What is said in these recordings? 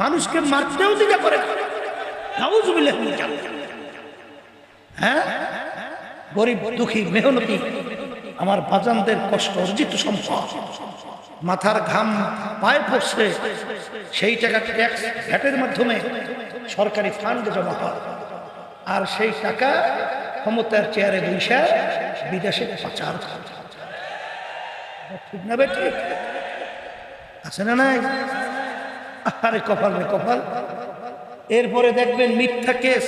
মানুষকে মারতেও দিতে জালিক। হ্যাঁ? গরিব, দুঃখী, মেহনতি, আমার বাজানদের কষ্ট, অর্জিত সম্পদ, মাথার ঘাম পায়ে পড়ছে, সেই টাকা ট্যাক্স ভ্যাটের মাধ্যমে সরকারি ফান্ডে জমা হয়। আর সেই টাকা ক্ষমতার চেয়ারে বৈশা বিদেশে পাচার ঠিক না বে ঠিক? আছে না নাই? আরে কপাল রে কপাল। এরপরে দেখবেন মিথ্যা কেস।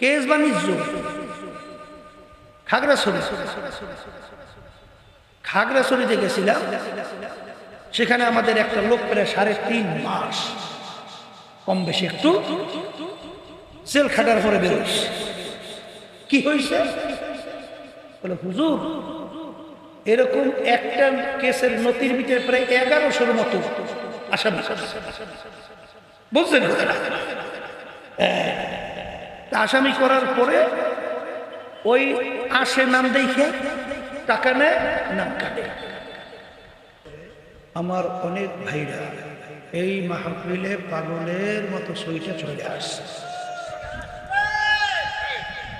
কেস বাণিজ্য খাগড়াছড়ি। খাগড়াছড়িতে গেছিলাম, সেখানে আমাদের একটা লোক প্রায় সাড়ে তিন মাস, কম বেশি একটু সেল খাটার পরে বেরোইস কি হয়েছে বলে, হুজুর এরকম একটা কেসের নথির ভিতরে প্রায় এগারোশোর মতো আসামি? হ্যাঁ। আসামি করার পরে ওই আসে নাম দেখে টাকা নেয়, নাম কাটে আমার অনেক ভাইরা এই মাহফিলে পাগলের মতো সইটা চলে আসছে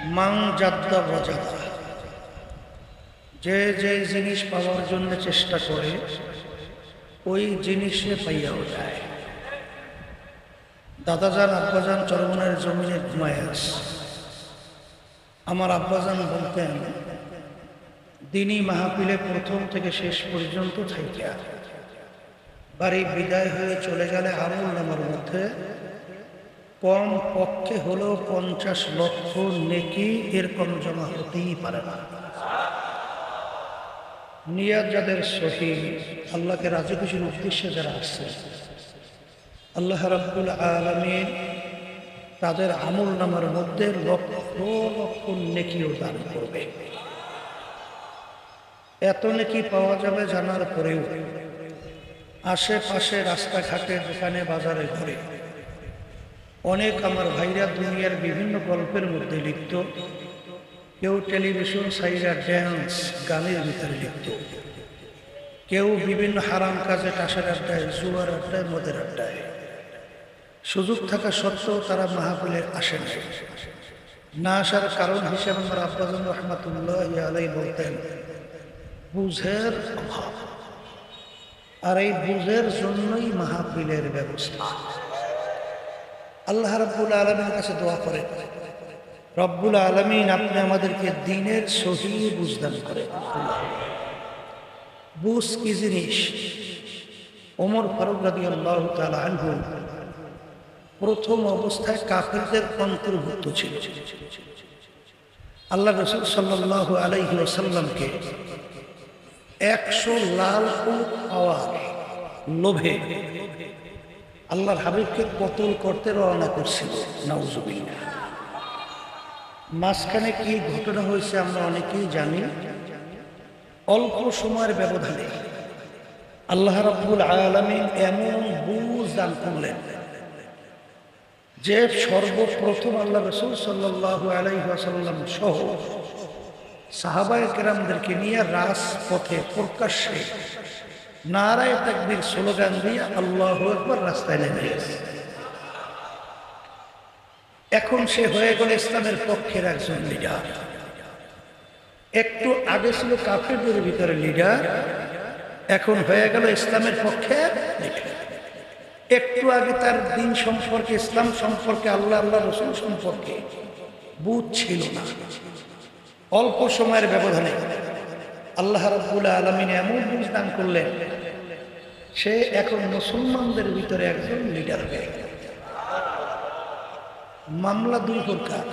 মাং যাদ্দা বজাদা যে যে জিনিস পাওয়ার জন্য চেষ্টা করে, ওই জিনিসে পাইয়াও যায় দাদাজান, আব্বাজান চরমনের জমিনে ঘুমায় আছে আমার আব্বাজান বলতেন, দিনই মাহফিলে প্রথম থেকে শেষ পর্যন্ত থাইকা। বাড়ি বিদায় হয়ে চলে গেলে আমুল নামার মধ্যে কম পক্ষে হলেও পঞ্চাশ লক্ষ নেকি এরকম জমা হতেই পারে না। নিয়াদ যাদের সহি, আল্লাহকে রাজি খুশির উদ্দেশ্যে যারা আসছে। আল্লাহ রাব্বুল আলমিন তাদের আমল নামার মধ্যে লক্ষ লক্ষ নেকিও দান করবে। এত নেকি পাওয়া যাবে জানার পরেও আশেপাশে রাস্তাঘাটে, দোকানে, বাজারে, ঘরে অনেক আমার ভাইরা দুনিয়ার বিভিন্ন গল্পের মধ্যে লিপ্ত। কেউ টেলিভিশন সাইরা ড্যান্স গানের ভিতরে লিপ্ত। কেউ বিভিন্ন হারাম কাজে টাসের আড্ডায়, জুয়ার আড্ডায়, মদের আড্ডায়। সুযোগ থাকা সত্ত্বেও তারা মাহফিলে আসে না না আসার কারণ হিসেবে আমার আব্বাজন রহমাতুল্লাহ আলাই বলতেন, বুঝের অভাব। আর এই বুঝের জন্যই মাহফিলের ব্যবস্থা। আল্লাহ রব্বুল আলমের কাছে দোয়া করে রব্বুল আলমিন আপনি আমাদেরকে দিনের সহি বুঝদান করে বুঝ কি জিনিস? ওমর ফারুক রাদি আল্লাহ প্রথম অবস্থায় কাফেরদের অন্তর্ভুক্ত ছিল। আল্লাহ রসুল সাল্লাহ আলাইহি ওসাল্লামকে একশো লাল উট পাওয়ার লোভে আল্লাহর হাবিবকে কতল করতে রওনা করছিল, নাউজুবিল্লাহ। মাঝখানে কি ঘটনা হয়েছে আমরা অনেকেই জানি। অল্প সময়ের ব্যবধানে আল্লাহ রাব্বুল আলমিন এমন বুঝ দান করলেন যে সর্বপ্রথম আল্লাহ রসুল সাল্লাহ আলাইসাল্লাম সহ সাহাবায় কেরামদেরকে নিয়ে রাজপথে প্রকাশ্যে নারায় তাকবীর স্লোগান দিয়ে আল্লাহ একবার রাস্তায় নেমে গেছে। এখন সে হয়ে গেল ইসলামের পক্ষের একজন লিডার একটু আগে ছিল কাফেরদের ভিতরে লিডার এখন হয়ে গেল ইসলামের পক্ষে একটু আগে তার দিন সম্পর্কে, ইসলাম সম্পর্কে, আল্লাহ আল্লাহ, রসুল সম্পর্কে বুধ ছিল না। অল্প সময়ের ব্যবধানে আল্লাহ রাব্বুল আলমিন এমন বুঝ দান করলেন, সে এখন মুসলমানদের ভিতরে একজন লিডার হয়ে গেল। মামলা দুই প্রকার।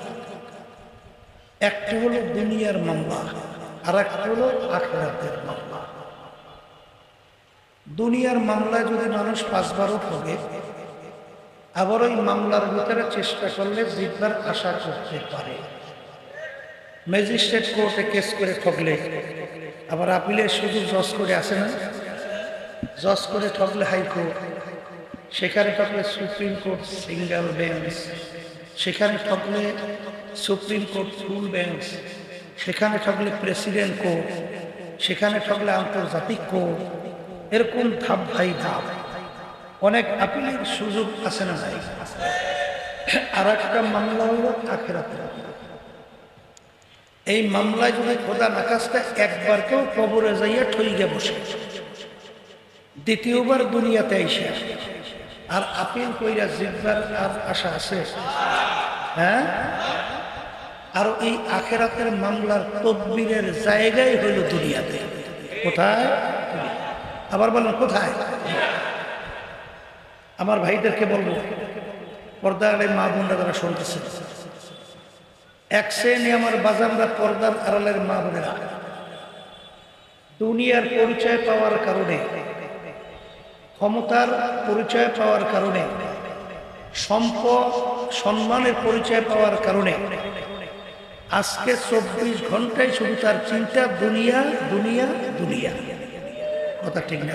একটা হলো দুনিয়ার মামলা আর একটা হলো আখেরাতের মামলা। দুনিয়ার মামলায় যদি মানুষ পাঁচবারও ঠকে আবার ওই মামলার ভিতরে চেষ্টা করলে জিতবার আশা করতে পারে। ম্যাজিস্ট্রেট কোর্টে কেস করে ঠকলে, আবার আপিলের শুধু জজ করে আসে না। জজ করে ঠকলে হাইকোর্ট, সেখানে ঠকলে সুপ্রিম কোর্ট, সিঙ্গেল বেঞ্চ। সেখানে ঠকলে সুপ্রিম কোর্ট ফুল বেঞ্চ, সেখানে ঠকলে প্রেসিডেন্ট কোর্ট, সেখানে ঠকলে আন্তর্জাতিক কোর্ট, এরকম ধাপ ভাই ধাপ। অনেক আপিলের সুযোগ আছে না ভাই আর একটা মামলা হলো আখেরাতের এই মামলায় যদি খোদা নাকাশটা একবার কেউ কবরে যাইয়া ঠইগে বসে। দ্বিতীয়বার দুনিয়াতে আইসা আর আপিল কইরা জিতবার আর আশা আছে? হ্যাঁ? আর এই আখেরাতের মামলার তদবিরের জায়গায় হইল দুনিয়াতে। কোথায়? আবার বলেন, কোথায়? আমার ভাইদেরকে বলব পর্দার মা বোনরা তারা শুনতেছে। এক শ্রেণি আমার বাজানরা পর্দার আড়ালের মা বোনেরা। দুনিয়ার পরিচয় পাওয়ার কারণে ক্ষমতার পরিচয় পাওয়ার কারণে সম্পদ সম্মানের পরিচয় পাওয়ার কারণে, আজকে চব্বিশ ঘন্টায় শুধু তার চিন্তা দুনিয়া দুনিয়া দুনিয়া কথা ঠিক না?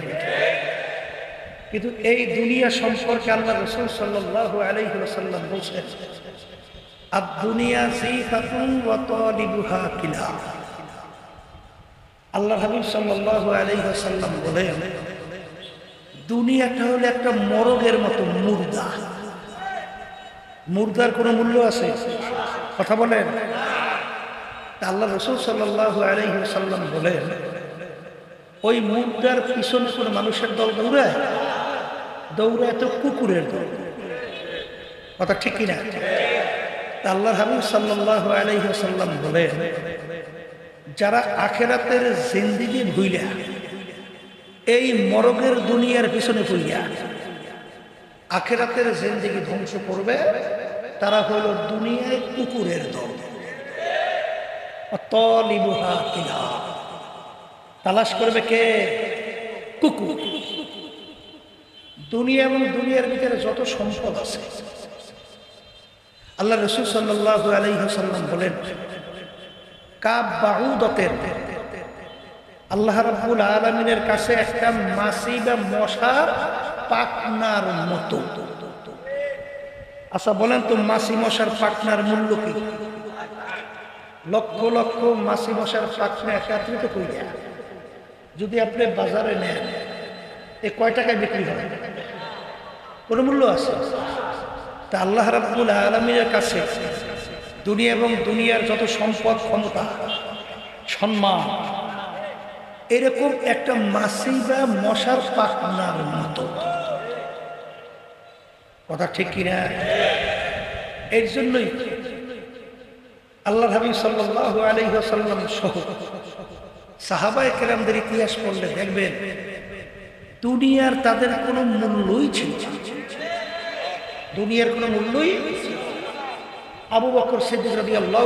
কিন্তু এই দুনিয়া সম্পর্কে আল্লাহ রসুল সাল্লাহ আলাইসাল্লাম বলছেন আর দুনিয়া আল্লাহ হাবিব সাল্লাহ আলাইসাল্লাম বলেন দুনিয়াটা হলো একটা মরগের মতো মুর্দা। মুর্দার কোনো মূল্য আছে? কথা বলেন। আল্লাহ রসুল সাল্লাহ বলেন, ওই মুর্দার পিছনে কোনো মানুষের দল দৌড়ায়? দৌড়ায় তো কুকুরের দল। কথা ঠিক কিনা? আল্লাহ হাবিব সাল্লাহ আলাইসাল্লাম বলেন, যারা আখেরাতের জিন্দিগি ভুইলা এই মরগের দুনিয়ার পিছনে পড়িয়া আখেরাতের জিন্দিগি ধ্বংস করবে, তারা হইল দুনিয়ায় কুকুরের দল। তালাশ করবে কে? কুকুর। দুনিয়া এবং দুনিয়ার ভিতরে যত সম্পদ আছে। আল্লাহ রসুল সাল্লাহ আলাইসাল্লাম বলেন, কাব বাহুদতের আল্লাহ রাব্বুল আলমিনের কাছে একটা মাসি বা মশার পাকনার মতো। আচ্ছা বলেন তো মাসি মশার পাকনার মূল্য কি? লক্ষ লক্ষ মাসি মশার পাকনা একত্রিত করিয়া যদি আপনি বাজারে নেন, এ কয় টাকায় বিক্রি হয়? কোনো মূল্য আছে? তা আল্লাহ রাব্বুল আলমিনের কাছে দুনিয়া এবং দুনিয়ার যত সম্পদ, ক্ষমতা, সম্মান এরকম একটা মাসি বা মশার পাকনার মতো। কথা ঠিক কিনা? এর জন্যই আল্লাহ হাবিব সাল্লাহ আলহ্লাম সহ সাহাবায় কেরামদের ইতিহাস পড়লে দেখবেন, দুনিয়ার তাদের কোনো মূল্যই ছিল দুনিয়ার কোনো মূল্যই আবু বকর সিদ্দিক রবি আল্লাহ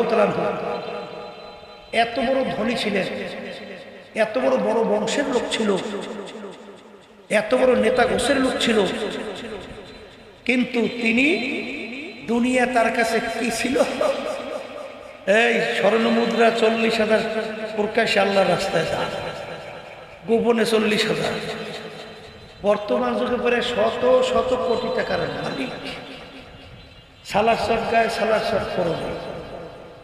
এত বড় ধনী ছিলেন এত বড় বড় বংশের লোক ছিল। এত বড় নেতা গোছের লোক ছিল। কিন্তু তিনি দুনিয়া তার কাছে কি ছিল? এই স্বর্ণ মুদ্রা চল্লিশ হাজার প্রকাশ্যে আল্লাহ রাস্তায় গোপনে চল্লিশ হাজার। বর্তমান যুগে পরে শত শত কোটি টাকার মালিক। সালার সরকার সালার সর করবে।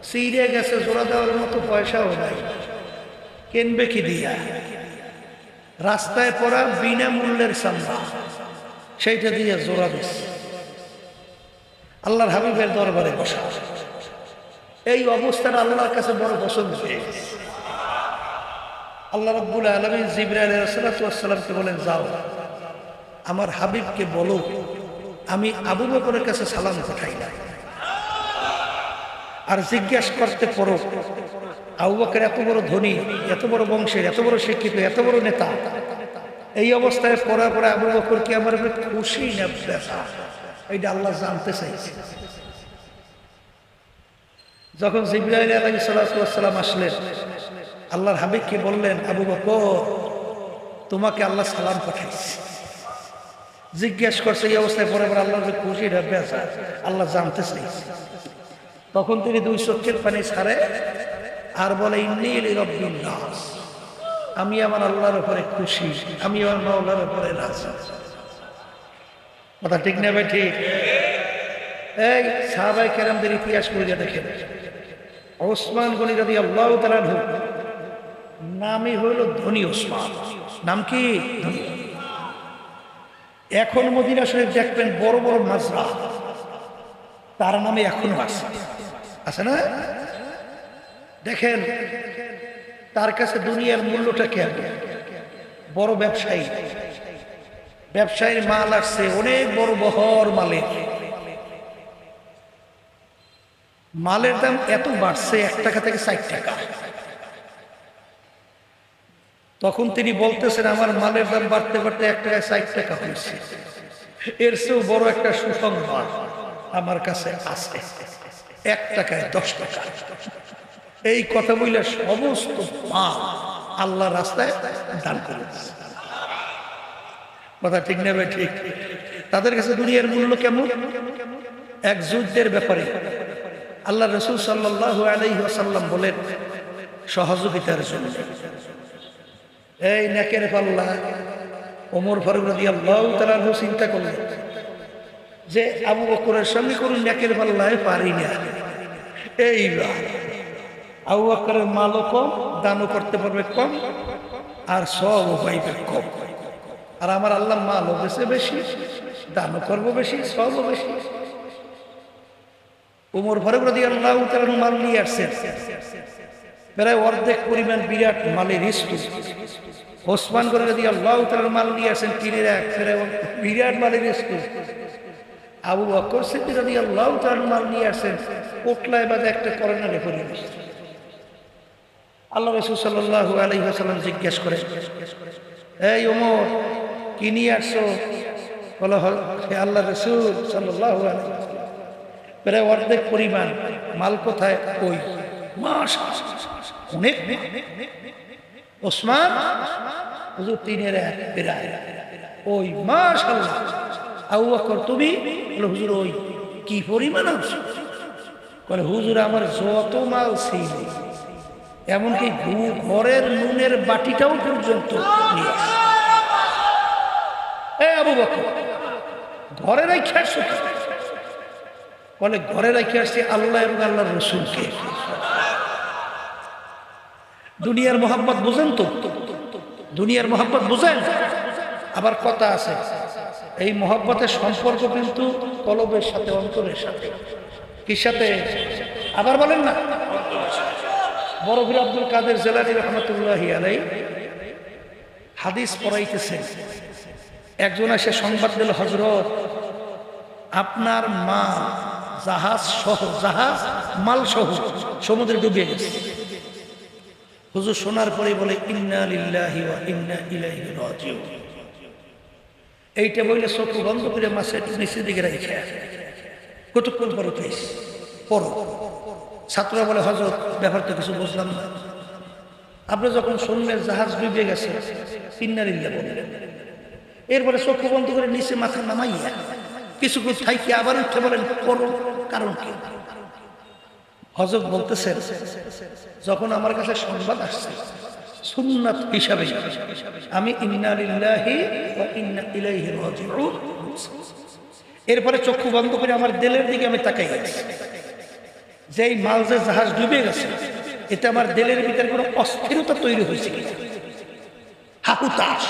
সিরে গেছে, জোড়া দেওয়ার মতো পয়সাও নাই। কিনবে কি দিয়া? রাস্তায় পড়া বিনামূল্যের সাম্বা সেইটা দিয়ে জোড়া দিচ্ছে আল্লাহর হাবিবের দরবারে বসা। এই অবস্থাটা আল্লাহর কাছে বড় পছন্দ আল্লাহ রব্বুল আলমী জিব্রাইল বলেন, যাও, আমার হাবিবকে বলো, আমি আবু বকরের কাছে সালাম পাঠাই না আর জিজ্ঞেস করতে পড়ো, আবু বকর এত বড় ধনী, এত বড় বংশের, এত বড় শিক্ষিত, এত বড় নেতা। এই অবস্থায় পড়ার পরে আবু বকর কি আমার খুশি না এইটা আল্লাহ জানতে চাইছে। যখন সাল্লাম আসলেন, আল্লাহর হাবিবকে বললেন? আবু বকর, তোমাকে আল্লাহ সালাম পাঠাইছে। জিজ্ঞেস করছে, এই অবস্থায় পরে পরে আল্লাহ খুশি না আল্লাহ জানতে চাইছে। তখন তিনি দুই চোখের পানি ছাড়ে আর বলে আমি আমার আল্লাহর উপরে খুশি, আমি আমার মাওলার উপরে কথা ঠিক নেবে ঠিক? এই সাহাবাই কেরামদের ইতিহাস করিয়া দেখেন, ওসমান গনি যদি আল্লাহ তারা ঢুক নামই হইল ধনী ওসমান। নাম কি? এখন মদিনা শরীফ দেখবেন বড় বড় মাজরা। তার নামে এখনও আছে। আছে না? দেখেন, তার কাছে দুনিয়ার মূল্যটা কেমন বড় ব্যবসায়ী। ব্যবসায়ীর মাল আসছে, অনেক বড় বহর মালের। মালের দাম এত বাড়ছে, এক টাকা থেকে ষাট টাকা। তখন তিনি বলতেছেন, আমার মালের দাম বাড়তে বাড়তে এক টাকায় ষাট টাকা হয়েছে। এর চেয়েও বড় একটা সুসংবাদ। আমার কাছে আছে। এক টাকায় দশ টাকা। এই কথা বললে সমস্ত মাল আল্লাহ রাস্তায় দান করে কথা ঠিক নেবে ঠিক। তাদের কাছে দুনিয়ার মূল্য কেমন? এক যুদ্ধের ব্যাপারে আল্লাহ রসুল সাল্লাহ আলাইসাল্লাম বলেন, সহযোগিতার জন্য। এই নেকের পাল্লা। ওমর ফারুক রাজি আল্লাহ তারা চিন্তা করলেন যে আবু বকরের সঙ্গে করুন নেকের পাল্লায় পারি না। এইবার আবু বকরের মালও কম দানও করতে পারবে কম, আর সব পাইবে কম। আর আমার আল্লাহ মালও বেশি বেশি, দানও করব বেশি, সবও বেশি। উমর ফারুক রাজি আল্লাহ তারা মাল নিয়ে আসছেন। প্রায় অর্ধেক পরিমাণ বিরাট মালের স্তূপ ওসমান করে যদি আল্লাহ তার মাল নিয়ে আসেন টিনের এক বিরাট মালের স্তূপ আবু বকর সিদ্দিক যদি আল্লাহ তার নিয়ে আসেন পোটলায় বাজে একটা করোনারে পরিবেশ আল্লাহ রসুল সাল্লাহ আলহি আসাল্লাম জিজ্ঞেস করে এই ওমর, কি নিয়ে আসছো? বলো হে আল্লাহ রসুল সাল্লাহ প্রায় অর্ধেক পরিমাণ মাল কোথায়? ওই। মাস অনেক ওসমান, হুজুর তিনের এক বেড়ায় ওই মাস আল্লাহ ওই কি পরিমাণ আছে বলে, হুজুর, আমার যত মাল ছিল এমনকি ঘরের নুনের বাটিটাও পর্যন্ত? বলে, ঘরে আল্লাহ এবং আল্লাহ দুনিয়ার মোহাম্মত বুঝেন তো? দুনিয়ার মোহাম্মত বুঝেন? আবার কথা আছে এই মোহাম্মতের সম্পর্ক কিন্তু কলবের সাথে, অন্তরের সাথে। কি সাথে? আবার বলেন না। বড়ভীর আব্দুল কাদের জেলানি রহমতুল্লাহ আলাই হাদিস পড়াইতেছেন একজন এসে সংবাদ দিল হজরত আপনার মা জাহাজ সহ, জাহাজ মাল সহ সমুদ্রে ডুবে গেছে। হুজুর শোনার পরে বলে, ইন্না ইন্না রাজিউন। এইটা বললে চোখ বন্ধ করে মাছের নিচের দিকে রেখে কতক্ষণ পর উঠেছ? পড়ো। ছাত্ররা বলে হজরত ব্যাপার তো কিছু বুঝলাম না। আপনি যখন শুনলেন জাহাজ ডুবে গেছে বললেন, এরপরে চক্ষু বন্ধ করে নিচে মাথা নামাইয়া কিছুক্ষণ থাইকে আবার উঠে বলেন, পড়ো, কারণ কি? হজরত বলতেছেন, যখন আমার কাছে সংবাদ আসছে সুন্নাত হিসাবে। আমি এরপরে চক্ষু বন্ধ করে আমার দিলের দিকে আমি তাকাই আছি। যেই মাল যে জাহাজ ডুবে গেছে, এতে আমার দিলের ভিতরে কোনো অস্থিরতা তৈরি হয়েছে কিনা? হাকুতাস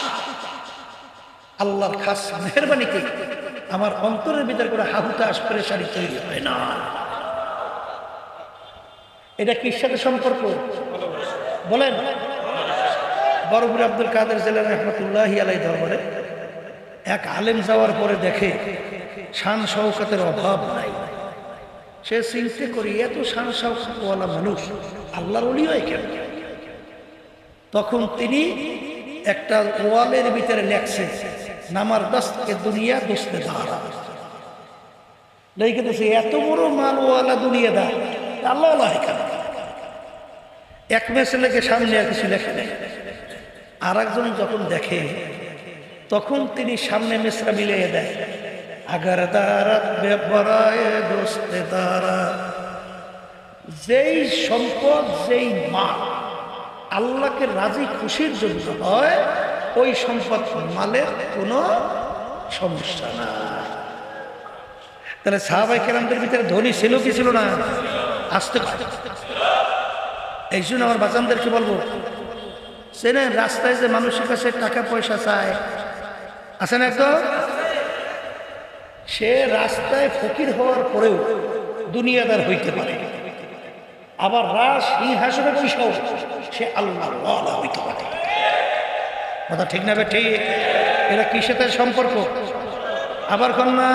আল্লাহর খাস মেহরবানিতে আমার অন্তরের ভিতরে কোনো হাহুতাস পরেশানি তৈরি হয় না। এটা কির সাথে সম্পর্ক? বলেন। বরফুর আব্দুল কাদের জেলার রহমতুল্লাহ আলাই দরবারে এক আলেম যাওয়ার পরে দেখে শান শৌকতের অভাব নাই। সে চিন্তে করি, এত শান শৌকতওয়ালা মানুষ, আল্লাহর অলি হয় কেন? তখন তিনি একটা ওয়ালের ভিতরে লেখছে, নামার দস্তকে দুনিয়া দোস্তে দাঁড়া। লিখে এত বড় মালওয়ালা দুনিয়া দা আল্লাহ এক মেসে লেখে সামনে আর কিছু লেখে আর একজন যখন দেখে, তখন তিনি সামনে মেসরা মিলিয়ে দেয়। আগার দারাত বেপরায় দোস্তে যেই সম্পদ, যেই মা আল্লাহকে রাজি খুশির জন্য হয়, ওই সম্পদ মালের কোনো সমস্যা না। তাহলে সাহাবাই কেরামদের ভিতরে ধনী ছিল কি ছিল না? আসতে এই জন্য আমার বাচ্চাদেরকে বলব চেনেন রাস্তায় যে মানুষের কাছে টাকা পয়সা চায়। আছে না তো সে রাস্তায় ফকির হওয়ার পরেও দুনিয়াদার হইতে পারে। আবার রাস, সিংহাসনে বৈশাও সে আল্লাহ হইতে পারে। কথা ঠিক না ঠিক? এরা কি সাথে সম্পর্ক? আবার কন্যা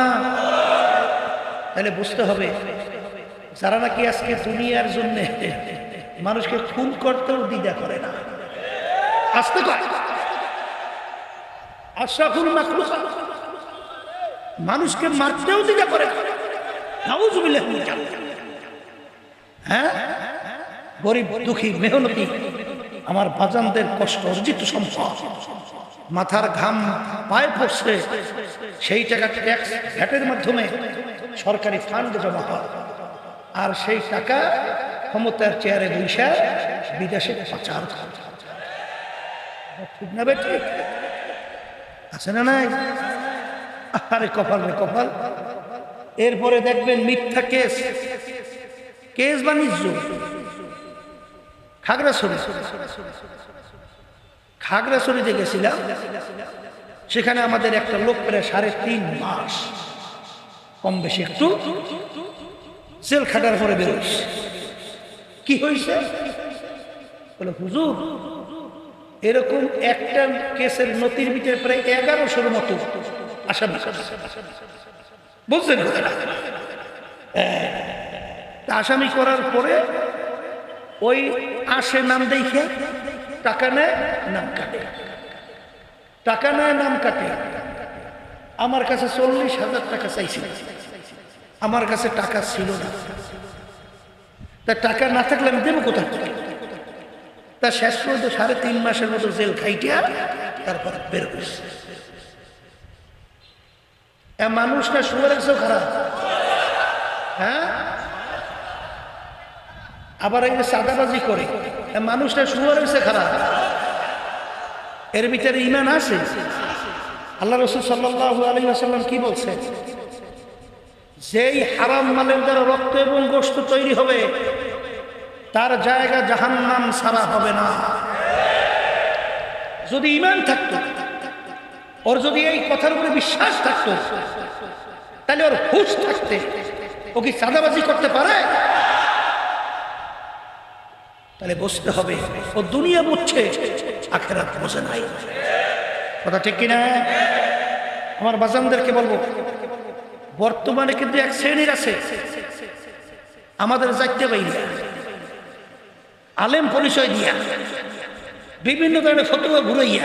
তাহলে বুঝতে হবে, যারা নাকি আজকে দুনিয়ার জন্যে মানুষকে খুন করতেও দ্বিধা করে না। আসতে কয় আশরাফুল মানুষকে মারতেও দ্বিধা করে। নাউজুবিল্লাহ হ্যাঁ? গরিব, দুঃখী, মেহনতি, আমার বাজানদের কষ্ট, অর্জিত সম্পদ, মাথার ঘাম পায়ে পড়ছে, সেই টাকা ট্যাক্স ভ্যাটের মাধ্যমে সরকারি ফান্ডে জমা হয়। আর সেই টাকা ক্ষমতার চেয়ারে বৈশা বিদেশে পাচার করে। ঠিক না বেটি আছে না নাই? আরে কপাল রে, কপাল। এরপরে দেখবেন মিথ্যা কেস। কেস বাণিজ্য খাগড়াছড়ি। খাগড়াছড়িতে গেছিলাম। সেখানে আমাদের একটা লোক প্রায় সাড়ে তিন মাস। কম বেশি একটু। জেল খাটার পরে বেরোইস কি হয়েছে বলে, হুজুর এরকম একটা কেসের নথির ভিতরে প্রায় এগারোশোর মতো আসামি বুঝছেন আসামি করার পরে ওই আসে নাম দেখে টাকা নেয়, নাম কাটে। টাকা নেয়, নাম কাটে। আমার কাছে চল্লিশ হাজার টাকা চাইছিল আমার কাছে টাকা ছিল না। তা টাকা না থাকলে আমি দেবো কোথায়? তা শেষ পর্যন্ত সাড়ে তিন মাসের মতো জেল খাইটিয়া তারপর বের হয়েছে এ মানুষটা শুয়ে রাখছো খারাপ হ্যাঁ? আবার যে সাদাবাজি করে। এ মানুষটা শুয়ে রাখছে খারাপ এর ভিতরে ইমান আছে? আল্লাহ রসুল সাল্লাহ আলী আসাল্লাম কি বলছে? যেই হারাম মালের দ্বারা রক্ত এবং গোস্ত তৈরি হবে তার জায়গা জাহান্নাম সারা হবে না। যদি ইমান থাকতো, ওর যদি এই কথার উপরে বিশ্বাস থাকতো, তাহলে ওর হুশ থাকতে, ও কি চাঁদাবাজি করতে পারে? তাহলে বসতে হবে, ও দুনিয়া বুঝছে, আখেরাত বোঝে নাই। কথা ঠিক কিনা? আমার বাজানদেরকে বলব, বর্তমানে কিন্তু এক শ্রেণির আছে, আমাদের যাইতে বাইরে আলেম পরিচয় দিয়া, বিভিন্ন ধরনের ফটোয়া ঘুরাইয়া,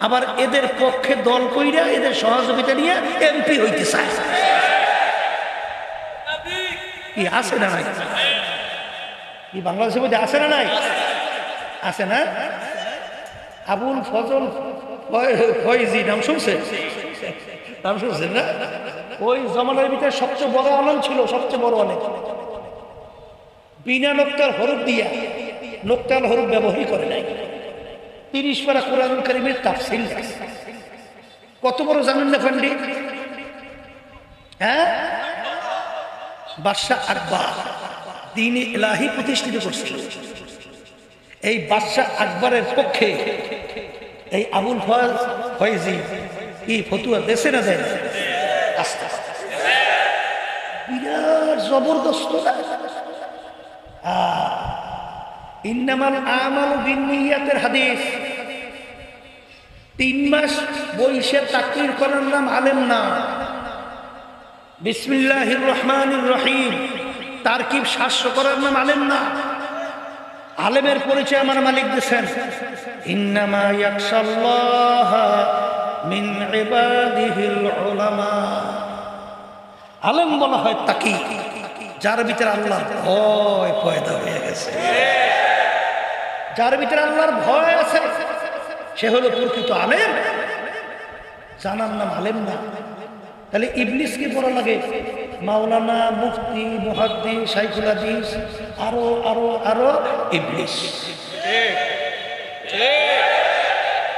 আবার এদের পক্ষে দল কইরা এদের সহযোগিতা নিয়ে এমপি হইতে চায়। না নাই? কি, বাংলাদেশের মধ্যে আছে না নাই? আছে না? আবুল ফজল ফয়- ফয়জি, নাম শুনছে? নাম শুনছেন না? ওই জমানার ভিতরে সবচেয়ে বড় আলম ছিল, সবচেয়ে বড় অনেক বিনা নোক্তার হরফ দিয়া নোক্তাল হরফ ব্যবহারই করে নাই। তিরিশ পারা কোরআন করিমের তাফসিল। কত বড় জানেন না ফান্ডি? হ্যাঁ? বাদশাহ আকবর দিন এলাহি প্রতিষ্ঠিত করছিল। এই বাদশাহ আকবরের পক্ষে এই আবুল ফয়াজ ফয়েজি কি ফতুয়া দেশে না দেয়? আস্তে আস্তে বিরাট জবরদস্ত। ইন্নামাল আমাল বিনিয়াতের হাদিস। তিন মাস বইসে তাকরির করার নাম আলেম না। বিসমিল্লাহির রহমানির রহিম। তারকিব শাস্য করার নাম আলেম না। আলেমের পরিচয় আমার মালিক দিয়েছেন। ইন্নামা ইয়াকশাল্লাহ মিন ইবাদিহিল উলামা। আলেম বলা হয় তাকি যার ভিতরে আল্লাহর ভয় পয়দা হয়ে গেছে। যার ভিতরে আল্লাহর ভয় আছে, সে হলো প্রকৃত আলেম। জানার নাম আলেম না। তাহলে ইবলিস কি পড়া লাগে, মাওলানা মুফতি মুহাদ্দি হাদিস, আরও আরও আরও ইবলিস।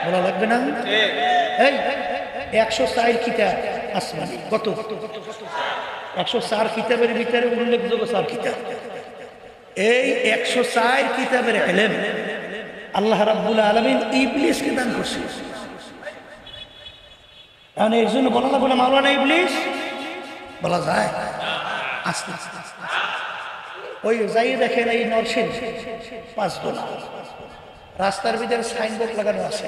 বলা লাগবে না? এই, একশো চার কিতাব আসমানি। কত? একশো চার কিতাবের ভিতরে উল্লেখযোগ্য চার কিতাব। এই একশো চার কিতাবের এলেম আল্লাহ রাব্বুল আলমিন ইবলিসকে দান করছে। এখন এর জন্য বলা লাগবে না, মাওলানা ইবলিস? বলা যায়। আস্তে আস্তে। ওই যাই দেখেন এই নরসিং পাঁচদোলা রাস্তার ভিতরে সাইনবোর্ড লাগানো আছে।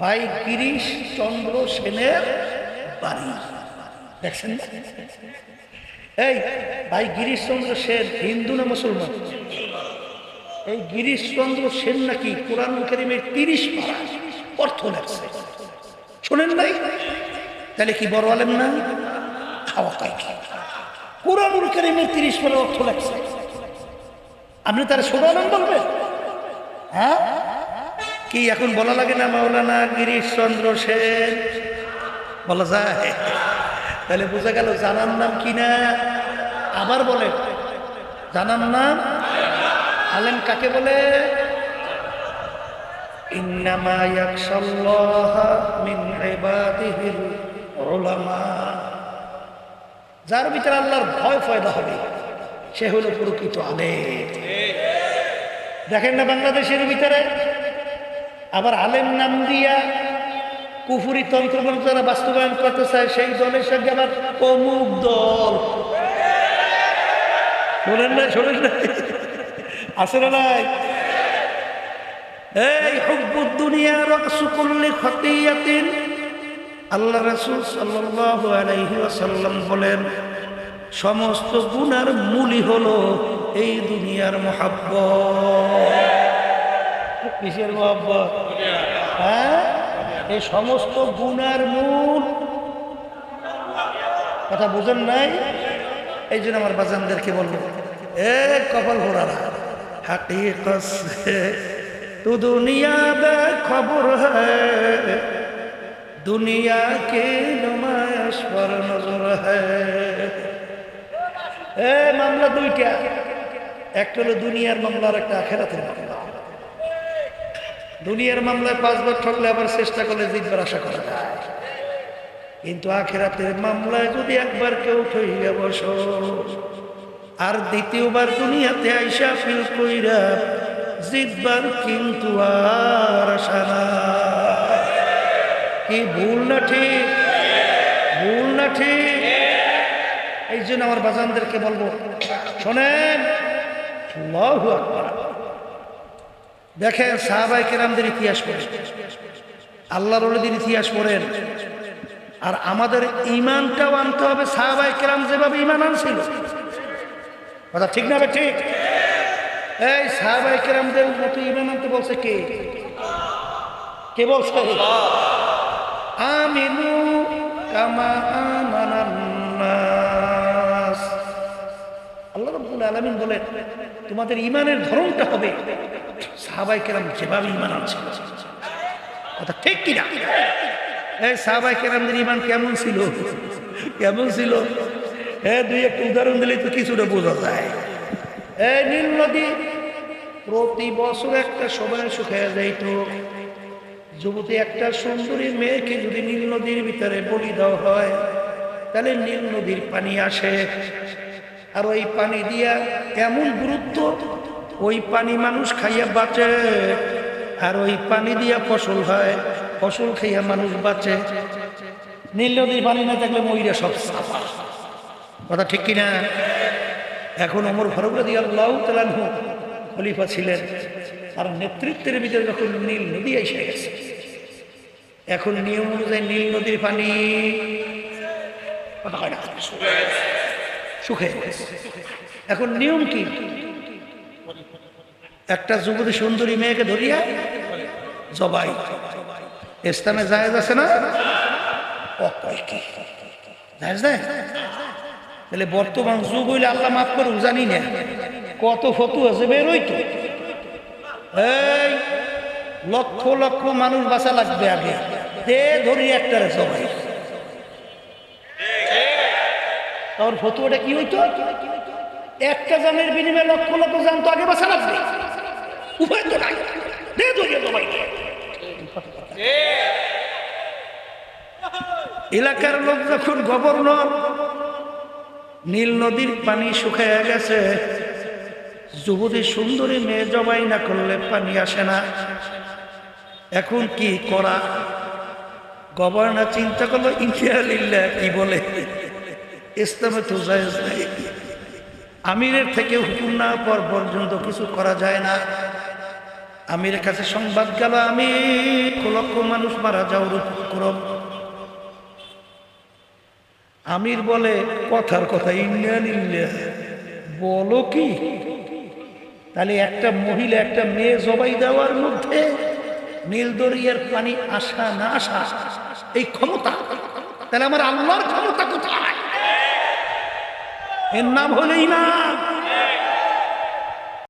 ভাই গিরিশ চন্দ্র সেনের বাড়ি। দেখছেন এই, ভাই গিরিশ চন্দ্র সেন, হিন্দু না মুসলমান? এই গিরিশ চন্দ্র সেন নাকি কোরআন করিমের তিরিশ অর্থ লাগছে শোনেন নাই তাহলে কি বড় আলেম না? খাওয়া তাই কোরআনুল করিমের তিরিশ পারা অর্থ লাগছে আপনি তার ছোট আলেম বলবেন? হ্যাঁ? কি এখন বলা লাগে না মাওলানা গিরিশ চন্দ্র সেন? বলা যায়। তাহলে বোঝা গেল জানার নাম কি না? আবার বলে। জানার নাম? আলেম কাকে বলে? যার ভিতরে আল্লাহর ভয় ফয়দা হবে, সে হলো প্রকৃত আলেম। দেখেন না বাংলাদেশের ভিতরে? আবার আলেম নাম দিয়া কুফুরি তন্ত্র মন্ত্র যারা বাস্তবায়ন করতে চায়, সেই দলের সঙ্গে আবার অমুক দল। শোনেন না শোনেন না। আছে না নাই? এই হুব্বুদ দুনিয়া রাসু কুল্লি খতিয়াতিন। আল্লাহ রাসূল সাল্লাল্লাহু আলাইহি ওয়াসাল্লাম বলেন, সমস্ত গুনার মূলই হলো এই দুনিয়ার মহাব্বত। কিসের মহাব্বত? হ্যাঁ? এই সমস্ত গুনার মূল। কথা বুঝেন নাই? এই জন্য আমার বাজানদেরকে বলব, এ কপাল ঘোড়ারা হাকিকত সে তু দুনিয়া বে খবর দুনিয়া কে পর নজর হ্যায় এ মামলা দুইটা, একটা হলো দুনিয়ার মামলা আর একটা আখেরাতের মামলা। দুনিয়ার মামলায় পাঁচবার ঠকলে আবার চেষ্টা করলে জিতবার আশা করা যায়। কিন্তু আখেরাতের মামলায় যদি একবার কেউ ঠইয়া বস, আর দ্বিতীয়বার দুনিয়াতে আইসা ফিল কইরা জিতবার কিন্তু আর আশা নাই। কি ভুল না ঠিক? ভুল না ঠিক? এই জন্য আমার বাজানদেরকে বলব, শোনেন, আল্লাহু আকবার। দেখেন সাহাবাই কেরামদের ইতিহাস পড়েন। আল্লাহ রলিদের ইতিহাস পড়েন। আর আমাদের ইমানটাও আনতে হবে সাহাবাই কেরাম যেভাবে ইমান আনছিল। কথা ঠিক না ঠিক? এই সাহাবাই কেরামদের মতো ইমান আনতে বলছে কে? কে বলছে? আমিনু কামা আমানান্নাস আলামিন বলেন, তোমাদের ইমানের ধরনটা হবে। সাহাবাই কেরাম যেভাবে ইমান আনছিল কথা ঠিক কিনা? এই সাহাবাই কেরামদের ইমান কেমন ছিল? কেমন ছিল? হ্যাঁ দুই একটা উদাহরণ দিলে তো কিছুটা বোঝা যায়। এই নীল নদী প্রতি বছর একটা সময় শুকিয়ে যাইত। যুবতী একটা সুন্দরী মেয়েকে যদি নীল নদীর ভিতরে বলি দেওয়া হয়, তাহলে নীল নদীর পানি আসে। আর ওই পানি দিয়া এমন গুরুত্ব? ওই পানি মানুষ খাইয়া বাঁচে। আর ওই পানি দিয়া ফসল হয়, ফসল খাইয়া মানুষ বাঁচে। নীল নদীর পানি না থাকলে ময়ূরা সব সাফা। কথা ঠিক কিনা? এখন অমর ফারুক আল্লাহ তালানহু খলিফা ছিলেন। আর নেতৃত্বের ভিতরে যখন নীল নদী এসে গেছে, এখন নিয়ম অনুযায়ী নীল নদীর পানি কথা হয় না? সুখে। এখন নিয়ম কি? একটা যুবতী সুন্দরী মেয়েকে ধরিয়া জবাই। ইসলামে জায়েজ আছে না? তাহলে বর্তমান যুগ হইলে আল্লাহ মাফ করুক, জানি না। কত ফতু আছে বেরোই তো এই লক্ষ লক্ষ মানুষ বাঁচা লাগবে আগে। দে ধরি একটারে সবাই তোর ফতুয়াটা কি হইতো? একটা জানের বিনিময়ে লক্ষ লক্ষ জান তো আগে বাঁচা লাগবে। তো নাই। দে এলাকার লোক যখন গভর্নর, নীল নদীর পানি শুকাইয়া গেছে। যুবতী সুন্দরী মেয়ে জবাই না করলে পানি আসে না। এখন কি করা? গভর্নর চিন্তা করল ইন্ডিয়া লিল্লা কি বলে? ইসলামে তো জায়েজ নাই। আমিরের থেকে হুকুম না পর পর্যন্ত কিছু করা যায় না। আমিরের কাছে সংবাদ গেল, আমি লক্ষ মানুষ মারা যাওয়ার উপক্রম আমির বলে, কথার কথা ইন্ডিয়ান ইন্ডিয়া বলো কি? তাহলে একটা মহিলা, একটা মেয়ে জবাই দেওয়ার মধ্যে নীলদরিয়ার পানি আসা না আসা, এই ক্ষমতা? তাহলে আমার আল্লাহর ক্ষমতা কোথায়? এর নাম হলেই না